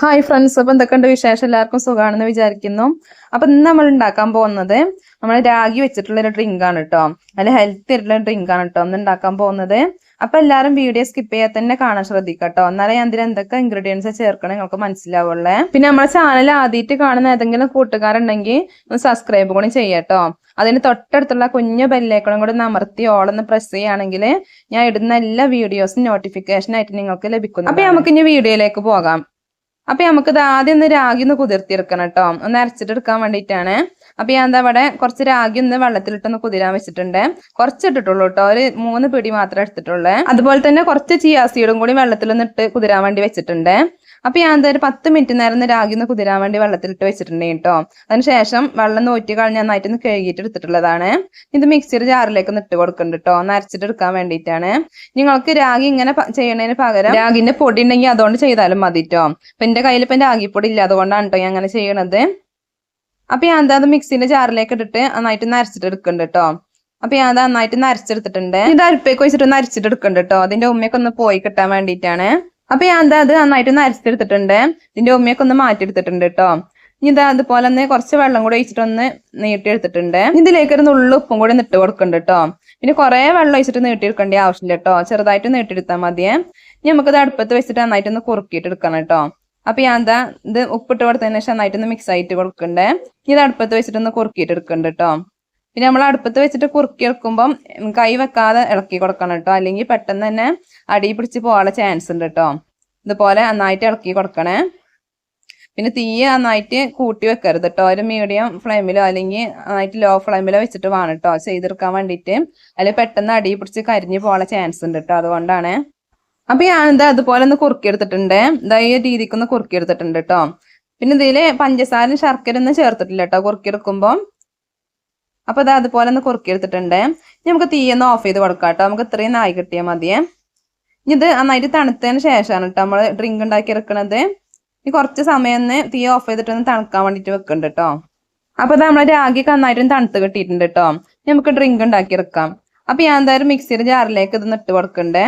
Hi friends അപ്പൊ എന്തൊക്കെയുണ്ട് വിശേഷം? എല്ലാവർക്കും സുഖമാണെന്ന് വിചാരിക്കുന്നു. അപ്പൊ ഇന്ന് നമ്മൾ ഉണ്ടാക്കാൻ പോകുന്നത് നമ്മൾ രാഗി വെച്ചിട്ടുള്ള ഒരു ഡ്രിങ്ക് ആണ് കേട്ടോ നല്ല ഹെൽത്തി ആയിട്ടുള്ള ഡ്രിങ്ക് ആണ് കേട്ടോ ഒന്ന് ഉണ്ടാക്കാൻ പോകുന്നത്. അപ്പൊ എല്ലാവരും വീഡിയോ സ്കിപ്പ് ചെയ്യാതെ തന്നെ കാണാൻ ശ്രദ്ധിക്കട്ടോ എന്നാലേ ഞാൻ ഇതിൽ എന്തൊക്കെ ഇൻഗ്രീഡിയൻസ് ചേർക്കണം നിങ്ങൾക്ക് മനസ്സിലാവുള്ളേ. പിന്നെ നമ്മുടെ ചാനൽ ആദ്യമായിട്ട് കാണുന്ന ഏതെങ്കിലും കൂട്ടുകാരുണ്ടെങ്കിൽ ഒന്ന് സബ്സ്ക്രൈബ് കൂടി ചെയ്യട്ടോ അതിന് തൊട്ടടുത്തുള്ള കുഞ്ഞു ബെല്ലേക്കളും കൂടെ അമർത്തി ഓളൊന്ന് പ്രസ് ചെയ്യുകയാണെങ്കിൽ ഞാൻ ഇടുന്ന എല്ലാ വീഡിയോസും നോട്ടിഫിക്കേഷൻ ആയിട്ട് നിങ്ങൾക്ക് ലഭിക്കുന്നു അപ്പൊ നമുക്ക് ഇനി വീഡിയോയിലേക്ക് പോകാം. അപ്പൊ നമുക്കിത് ആദ്യം ഒന്ന് രാഗി ഒന്ന് കുതിർത്തിയെടുക്കണം കേട്ടോ. ഒന്ന് അരച്ചിട്ട് എടുക്കാൻ വേണ്ടിയിട്ടാണ്. അപ്പൊ ഞാൻ എന്താ ഇവിടെ കുറച്ച് രാഗി ഒന്ന് വെള്ളത്തിലിട്ടൊന്ന് കുതിരാൻ വെച്ചിട്ടുണ്ട്. കുറച്ച് ഇട്ടിട്ടുള്ളൂ കേട്ടോ. ഒരു മൂന്ന് പിടി മാത്രമേ എടുത്തിട്ടുള്ളൂ. അതുപോലെ തന്നെ കുറച്ച് ചിയാസീഡും കൂടി വെള്ളത്തിലൊന്നിട്ട് കുതിരാൻ വേണ്ടി വെച്ചിട്ടുണ്ട്. അപ്പൊ ഞാൻ എന്താ ഒരു പത്ത് മിനിറ്റ് നേരം ഒന്ന് രാഗി ഒന്ന് കുതിരാൻ വേണ്ടി വെള്ളത്തിലിട്ട് വെച്ചിട്ടുണ്ട് കേട്ടോ. അതിനുശേഷം വെള്ളം നോറ്റി കളഞ്ഞ് നന്നായിട്ട് ഒന്ന് കഴുകിയിട്ട് എടുത്തിട്ടുള്ളതാണ്. ഇത് മിക്സിയുടെ ജാറിലേക്ക് ഒന്ന് ഇട്ട് കൊടുക്കുന്നുണ്ട് കേട്ടോ. നരച്ചിട്ട് എടുക്കാൻ വേണ്ടിയിട്ടാണ്. നിങ്ങൾക്ക് രാഗി ഇങ്ങനെ ചെയ്യണതിന് പകരം രാഗിന്റെ പൊടി ഉണ്ടെങ്കിൽ അതുകൊണ്ട് ചെയ്താലും മതി കേട്ടോ. അപ്പൊ എന്റെ കയ്യിൽ ഇപ്പൊ രാഗിപ്പൊടി ഇല്ല അതുകൊണ്ടാണ് കേട്ടോ ഞാൻ അങ്ങനെ ചെയ്യണത്. അപ്പൊ ഞാൻ എന്താ അത് മിക്സിന്റെ ജാറിലേക്ക് ഇട്ടിട്ട് നന്നായിട്ട് നരച്ചിട്ട് എടുക്കുന്നുണ്ട് കേട്ടോ. അപ്പൊ ഞാൻ അത് നന്നായിട്ട് നരച്ചെടുത്തിട്ടുണ്ട് ഇത് അരിപ്പേക്ക് വെച്ചിട്ട് നരച്ചിട്ട് എടുക്കുന്നുണ്ട് കേട്ടോ. അതിന്റെ ഉമ്മയൊക്കെ ഒന്ന് പോയി കിട്ടാൻ വേണ്ടിയിട്ടാണ്. അപ്പൊ ഞാൻ എന്താ അത് നന്നായിട്ട് ഒന്ന് അരച്ചെടുത്തിട്ടുണ്ട്. ഇതിന്റെ ഉമ്മയൊക്കെ ഒന്ന് മാറ്റിയെടുത്തിട്ടുണ്ട് കേട്ടോ ഇനി ഇതാ അതുപോലെ തന്നെ കുറച്ച് വെള്ളം കൂടെ ഒഴിച്ചിട്ടൊന്ന് നീട്ടിയെടുത്തിട്ടുണ്ട്. ഇതിലേക്ക് ഒരു നുള്ളു ഉപ്പും കൂടി ഇട്ട് കൊടുക്കുന്നുണ്ട് കേട്ടോ പിന്നെ കുറെ വെള്ളം ഒഴിച്ചിട്ട് നീട്ടിയെടുക്കേണ്ട ആവശ്യമില്ല കേട്ടോ ചെറുതായിട്ട് നീട്ടിയെടുത്താൽ മതിയേ. ഇനി നമുക്കിത് അടുപ്പത്ത് വെച്ചിട്ട് നന്നായിട്ട് ഒന്ന് കുറുക്കിയിട്ട് എടുക്കണം കേട്ടോ അപ്പൊ ഞാൻ എന്താ ഇത് ഉപ്പിട്ട് കൊടുത്തതിന് ശേഷം നന്നായിട്ട് ഒന്ന് മിക്സ് ആയിട്ട് കൊടുക്കണ്ടേ. ഇത് അടുപ്പത്ത് വെച്ചിട്ട് ഒന്ന് കുറുക്കിയിട്ട് എടുക്കണ്ട് കേട്ടോ പിന്നെ നമ്മൾ അടുപ്പത്ത് വെച്ചിട്ട് കുറുക്കി എടുക്കുമ്പം കൈ വെക്കാതെ ഇളക്കി കൊടുക്കണം കേട്ടോ. അല്ലെങ്കിൽ പെട്ടെന്ന് തന്നെ അടി പിടിച്ച് പോകാനുള്ള ചാൻസ് ഉണ്ട് കേട്ടോ. ഇതുപോലെ നന്നായിട്ട് ഇളക്കി കൊടുക്കണേ. പിന്നെ തീ നന്നായിട്ട് കൂട്ടി വെക്കരുത് കേട്ടോ. ഒരു മീഡിയം ഫ്ലെയിമിലോ അല്ലെങ്കിൽ നന്നായിട്ട് ലോ ഫ്ലെയിമിലോ വെച്ചിട്ട് വേണം കേട്ടോ. ചെയ്തെടുക്കാൻ വേണ്ടിയിട്ട്. അതിൽ പെട്ടെന്ന് അടി പിടിച്ച് കരിഞ്ഞു പോകാനുള്ള ചാൻസ് ഉണ്ട് കേട്ടോ. അതുകൊണ്ടാണ്. അപ്പൊ ഞാനിത് അതുപോലെ ഒന്ന് കുറുക്കിയെടുത്തിട്ടുണ്ട് ഇതാ ഈ രീതിക്ക് കുറുക്കി എടുത്തിട്ടുണ്ട് കേട്ടോ. പിന്നെ ഇതിൽ പഞ്ചസാര ശർക്കര ഒന്നും ചേർത്തിട്ടില്ല കേട്ടോ. കുറുക്കിയെടുക്കുമ്പോൾ അപ്പൊ ഇത് അതുപോലെ ഒന്ന് കുറുക്കിയെടുത്തിട്ടുണ്ട്. ഇനി നമുക്ക് തീ ഒന്ന് ഓഫ് ചെയ്ത് കൊടുക്കാം കേട്ടോ. നമുക്ക് ഇത്രയും നായി കിട്ടിയാൽ മതിയേ ഇനി ഇത് നന്നായിട്ട് തണുത്തതിന് ശേഷമാണ് കേട്ടോ നമ്മൾ ഡ്രിങ്ക് ഉണ്ടാക്കി എടുക്കണത്. ഇനി കുറച്ച് സമയം ഒന്ന് തീ ഓഫ് ചെയ്തിട്ട് ഒന്ന് തണുക്കാൻ വേണ്ടിയിട്ട് വെക്കുന്നുണ്ട് കേട്ടോ. അപ്പൊ ഇത് നമ്മളെ രാഗിയൊക്കെ നന്നായിട്ടും തണുത്ത് കിട്ടിയിട്ടുണ്ട് കേട്ടോ. നമുക്ക് ഡ്രിങ്ക് ഉണ്ടാക്കി എടുക്കാം. അപ്പൊ ഞാൻ എന്തായാലും മിക്സിയുടെ ജാറിലേക്ക് ഇത് ഇട്ട് കൊടുക്കണ്ടേ.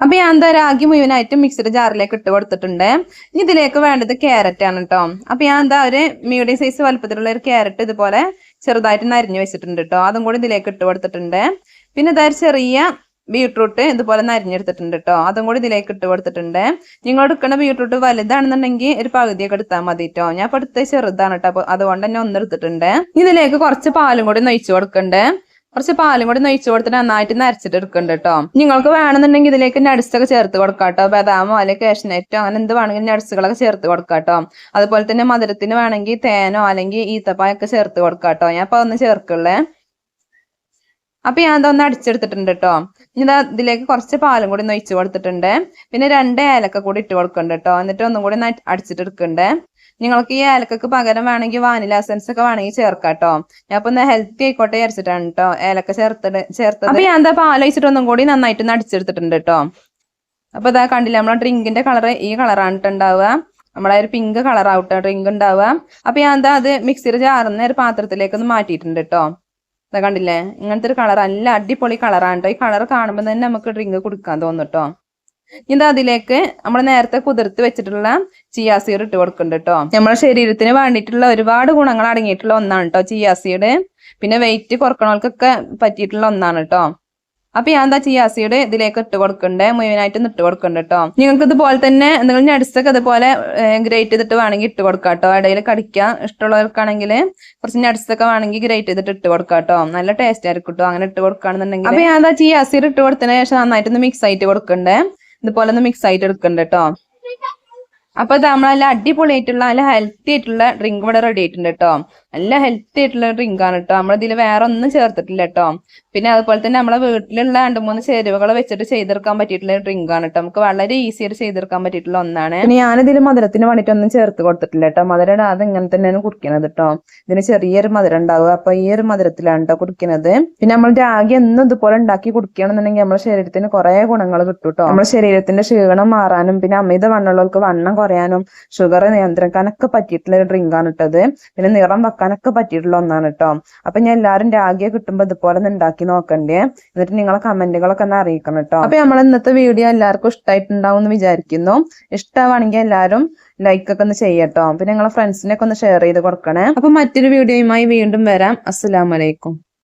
അപ്പൊ ഞാൻ എന്താ രാഗി മുഴുവനായിട്ട് മിക്സിയുടെ ജാറിലേക്ക് ഇട്ട് കൊടുത്തിട്ടുണ്ട്. ഇനി ഇതിലേക്ക് വേണ്ടത് ക്യാരറ്റ് ആണ് കേട്ടോ. അപ്പൊ ഞാൻ എന്താ ഒരു മീഡിയം സൈസ് വലുപ്പത്തിലുള്ള ഒരു ക്യാരറ്റ് ഇതുപോലെ ചെറുതായിട്ട് നരിഞ്ഞു വെച്ചിട്ടുണ്ട് കേട്ടോ അതും കൂടി ഇതിലേക്ക് ഇട്ട് കൊടുത്തിട്ടുണ്ട്. പിന്നെ ഇതായ ചെറിയ ബീട്രൂട്ട് ഇതുപോലെ നരിഞ്ഞെടുത്തിട്ടുണ്ട് കേട്ടോ അതും കൂടി ഇതിലേക്ക് ഇട്ട് കൊടുത്തിട്ടുണ്ട്. നിങ്ങൾ എടുക്കുന്ന ബീട്രൂട്ട് വലുതാണെന്നുണ്ടെങ്കിൽ ഒരു പകുതിയൊക്കെ എടുത്താൽ മതി കേട്ടോ ഞാൻ ഇപ്പൊ എടുത്ത ചെറുതാണ് കേട്ടോ അതുകൊണ്ട് തന്നെ ഒന്നെടുത്തിട്ടുണ്ട് ഇതിലേക്ക് കുറച്ച് പാലും കൂടി നയിച്ചു കൊടുക്കണ്ടേ. കുറച്ച് പാലും കൂടി നൊഴിച്ചു കൊടുത്തിട്ട് നന്നായിട്ട് നരച്ചിട്ട് എടുക്കുന്നുണ്ട് കേട്ടോ നിങ്ങൾക്ക് വേണമെന്നുണ്ടെങ്കിൽ ഇതിലേക്ക് നട്സ് ചേർത്ത് കൊടുക്കാം കേട്ടോ ബദാമോ അല്ലെങ്കിൽ കാഷ്നറ്റോ അങ്ങനെ എന്ത് വേണമെങ്കിലും നട്സുകളൊക്കെ ചേർത്ത് കൊടുക്കാം കേട്ടോ അതുപോലെ തന്നെ മധുരത്തിന് വേണമെങ്കിൽ തേനോ അല്ലെങ്കിൽ ഈത്തപ്പായൊക്കെ ചേർത്ത് കൊടുക്കാം കേട്ടോ ഞാൻ അപ്പൊ ഒന്ന് ചേർക്കുള്ളേ. അപ്പൊ ഞാൻ അതൊന്ന് അടിച്ചെടുത്തിട്ടുണ്ട് കേട്ടോ ഇനി ഇതാ ഇതിലേക്ക് കുറച്ച് പാലും കൂടി നൊയിച്ചു കൊടുത്തിട്ടുണ്ട്. പിന്നെ രണ്ട് ഏലക്ക കൂടി ഇട്ട് കൊടുക്കുന്നുണ്ട് കേട്ടോ എന്നിട്ട് ഒന്നും കൂടി അടിച്ചിട്ട് എടുക്കണ്ടേ. നിങ്ങൾക്ക് ഈ ഏലക്കക്ക് പകരം വേണമെങ്കിൽ വാനില എസൻസ് ഒക്കെ വേണമെങ്കിൽ ചേർക്കാം കേട്ടോ. ഞാൻ ഒന്ന് ഹെൽത്തി ആയിക്കോട്ടെ വിചാരിച്ചിട്ടാണ് കേട്ടോ ഏലക്ക ചേർത്തിട്ട് ചേർത്തത്. അപ്പൊ ഞാൻ എന്താ പാൽ ഒഴിച്ചിട്ട് ഒന്നും കൂടി നന്നായിട്ട് നടിച്ചെടുത്തിട്ടുണ്ട് കേട്ടോ. അപ്പൊ ഇതാ കണ്ടില്ല നമ്മളെ ഡ്രിങ്കിന്റെ കളർ ഈ കളറാണ് ഉണ്ടാവുക നമ്മളെ ഒരു പിങ്ക് കളർ ആവട്ടെ ഡ്രിങ്ക് ഉണ്ടാവുക അപ്പൊ ഞാൻ എന്താ അത് മിക്സിയിൽ ജാറുന്ന ഒരു പാത്രത്തിലേക്ക് ഒന്ന് മാറ്റിയിട്ടുണ്ട് കേട്ടോ ഇതാ കണ്ടില്ലേ? ഇങ്ങനത്തെ ഒരു കളർ നല്ല അടിപൊളി കളറാണ് കേട്ടോ ഈ കളർ കാണുമ്പോൾ തന്നെ നമുക്ക് ഡ്രിങ്ക് കൊടുക്കാൻ തോന്നും കേട്ടോ ഇത് അതിലേക്ക് നമ്മൾ നേരത്തെ കുതിർത്ത് വെച്ചിട്ടുള്ള ചിയാസീഡ് ഇട്ട് കൊടുക്കുന്നുണ്ട് കേട്ടോ നമ്മുടെ ശരീരത്തിന് വേണ്ടിയിട്ടുള്ള ഒരുപാട് ഗുണങ്ങൾ അടങ്ങിയിട്ടുള്ള ഒന്നാണ് കേട്ടോ ചിയാസീഡ് പിന്നെ വെയിറ്റ് കുറക്കണവർക്കൊക്കെ പറ്റിയിട്ടുള്ള ഒന്നാണ് കേട്ടോ അപ്പൊ ഞാൻ എന്താ ചിയാസീഡ് ഇതിലേക്ക് ഇട്ട് കൊടുക്കണ്ടേ മുഴുവനായിട്ട് ഇട്ട് കൊടുക്കണ്ട കേട്ടോ നിങ്ങൾക്ക് ഇതുപോലെ തന്നെ എന്തെങ്കിലും നട്സൊക്കെ ഇതുപോലെ ഗ്രേറ്റ് ചെയ്തിട്ട് വേണമെങ്കിൽ ഇട്ട് കൊടുക്കാം കേട്ടോ ഇടയിൽ കടിക്കാൻ ഇഷ്ടമുള്ളവർക്കാണെങ്കിൽ കുറച്ച് നട്സ് ഒക്കെ വേണമെങ്കിൽ ഗ്രേറ്റ് ചെയ്തിട്ട് ഇട്ട് കൊടുക്കാം കേട്ടോ നല്ല ടേസ്റ്റ് ആയിരിക്കും കേട്ടോ അങ്ങനെ ഇട്ട് കൊടുക്കുകയാണെന്നുണ്ടെങ്കിൽ അപ്പൊ ഞാൻ എന്താ ചിയാസീഡ് ഇട്ട് കൊടുത്തതിന് ശേഷം നന്നായിട്ട് ഒന്ന് മിക്സ് ആയിട്ട് കൊടുക്കണ്ടേ? ഇതുപോലെ ഒന്ന് മിക്സ് ആയിട്ട് എടുക്കണ്ട കേട്ടോ അപ്പൊ ഇത് നമ്മളല്ല അടിപൊളിയായിട്ടുള്ള നല്ല ഹെൽത്തി ആയിട്ടുള്ള ഡ്രിങ്ക് ഇവിടെ റെഡി ആയിട്ടുണ്ട് കേട്ടോ നല്ല ഹെൽത്തി ആയിട്ടുള്ള ഡ്രിങ്ക് ആണ് കേട്ടോ നമ്മളിതിൽ വേറെ ഒന്നും ചേർത്തിട്ടില്ല കേട്ടോ പിന്നെ അതുപോലെ തന്നെ നമ്മളെ വീട്ടിലുള്ള രണ്ട് മൂന്ന് ചേരുവകൾ വെച്ചിട്ട് ചെയ്തെടുക്കാൻ പറ്റിയിട്ടുള്ള ഡ്രിങ്ക് ആണ് കേട്ടോ നമുക്ക് വളരെ ഈസി ആയിട്ട് ചെയ്തെടുക്കാൻ പറ്റിയിട്ടുള്ള ഒന്നാണ്. പിന്നെ ഞാനിതിൽ മധുരത്തിന് വേണ്ടിയിട്ട് ഒന്നും ചേർത്ത് കൊടുത്തിട്ടില്ല കേട്ടോ മധുരം ഇടാതെ ഇങ്ങനെ തന്നെയാണ് കുടിക്കുന്നത് കേട്ടോ ഇതിന് ചെറിയൊരു മധുരം ഉണ്ടാവുക. അപ്പൊ ഈ ഒരു മധുരത്തിലാണ് കേട്ടോ കുടിക്കുന്നത് പിന്നെ നമ്മൾ രാഗി എന്നും ഇതുപോലെ ഉണ്ടാക്കി കുടിക്കുകയാണെന്നുണ്ടെങ്കിൽ നമ്മുടെ ശരീരത്തിന് കുറെ ഗുണങ്ങൾ കിട്ടും കേട്ടോ നമ്മുടെ ശരീരത്തിന്റെ ക്ഷീണം മാറാനും പിന്നെ അമിത വണ്ണമുള്ളവർക്ക് വണ്ണം കുറയാനും ഷുഗർ നിയന്ത്രിക്കാനൊക്കെ പറ്റിയിട്ടുള്ള ഒരു ഡ്രിങ്ക് ആണ് ഇട്ടത് പിന്നെ നിറം നോക്കാനൊക്കെ പറ്റിയിട്ടുള്ള ഒന്നാണ് കേട്ടോ അപ്പൊ ഞാൻ എല്ലാവരും രാഗിയെ കിട്ടുമ്പോൾ ഇതുപോലെ ഒന്ന് ഉണ്ടാക്കി നോക്കണ്ടേ? എന്നിട്ട് നിങ്ങളെ കമന്റുകളൊക്കെ ഒന്ന് അറിയിക്കണം കേട്ടോ അപ്പൊ നമ്മൾ ഇന്നത്തെ വീഡിയോ എല്ലാവർക്കും ഇഷ്ടമായിട്ടുണ്ടാവും എന്ന് വിചാരിക്കുന്നു. ഇഷ്ടമാണെങ്കിൽ എല്ലാവരും ലൈക്ക് ഒക്കെ ഒന്ന് ചെയ്യട്ടോ പിന്നെ നിങ്ങളെ ഫ്രണ്ട്സിനൊക്കെ ഒന്ന് ഷെയർ ചെയ്ത് കൊടുക്കണേ. അപ്പൊ മറ്റൊരു വീഡിയോയുമായി വീണ്ടും വരാം. അസ്സലാമലൈക്കും